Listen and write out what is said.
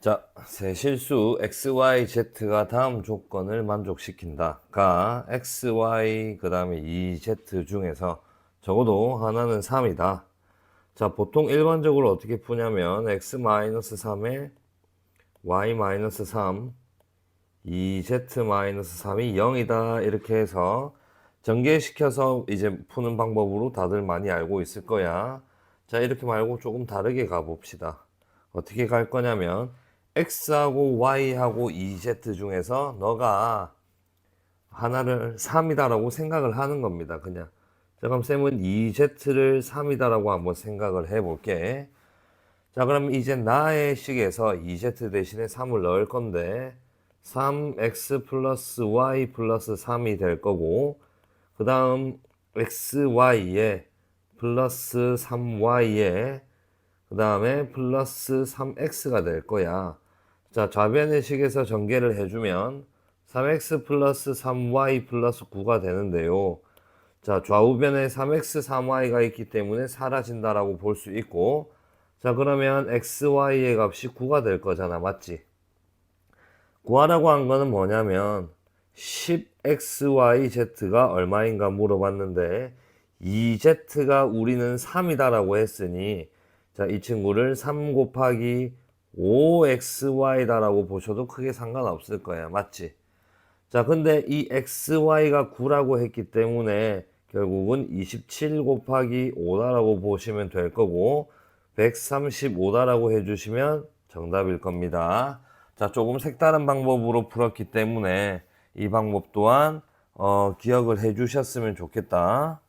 자, 새 실수 x, y, z가 다음 조건을 만족시킨다. 가 x, y, 그 다음에 2z 중에서 적어도 하나는 3이다. 자, 보통 일반적으로 어떻게 푸냐면 x-3에 y-3, 2z-3이 0이다. 이렇게 해서 전개시켜서 이제 푸는 방법으로 다들 많이 알고 있을 거야. 자, 이렇게 말고 조금 다르게 가봅시다. 어떻게 갈 거냐면 x하고 y하고 2z 중에서 너가 하나를 3이다라고 생각을 하는 겁니다. 그냥. 자, 그럼 쌤은 2z를 3이다라고 한번 생각을 해볼게. 자, 그럼 이제 나의 식에서 2z 대신에 3을 넣을 건데 3x 플러스 y 플러스 3이 될 거고 그 다음 xy에 플러스 3y에 그 다음에 플러스 3x가 될 거야. 자, 좌변의 식에서 전개를 해주면 3x 플러스 3y 플러스 9가 되는데요. 자, 좌우변에 3x, 3y가 있기 때문에 사라진다라고 볼 수 있고, 자, 그러면 xy의 값이 9가 될 거잖아. 맞지? 구하라고 한 거는 뭐냐면, 10xyz가 얼마인가 물어봤는데, 2z가 우리는 3이다라고 했으니, 자, 이 친구를 3 곱하기 5xy다라고 보셔도 크게 상관없을 거야. 맞지? 자, 근데 이 xy가 9라고 했기 때문에 결국은 27 곱하기 5다라고 보시면 될 거고 135다라고 해주시면 정답일 겁니다. 자, 조금 색다른 방법으로 풀었기 때문에 이 방법 또한 어, 기억을 해주셨으면 좋겠다.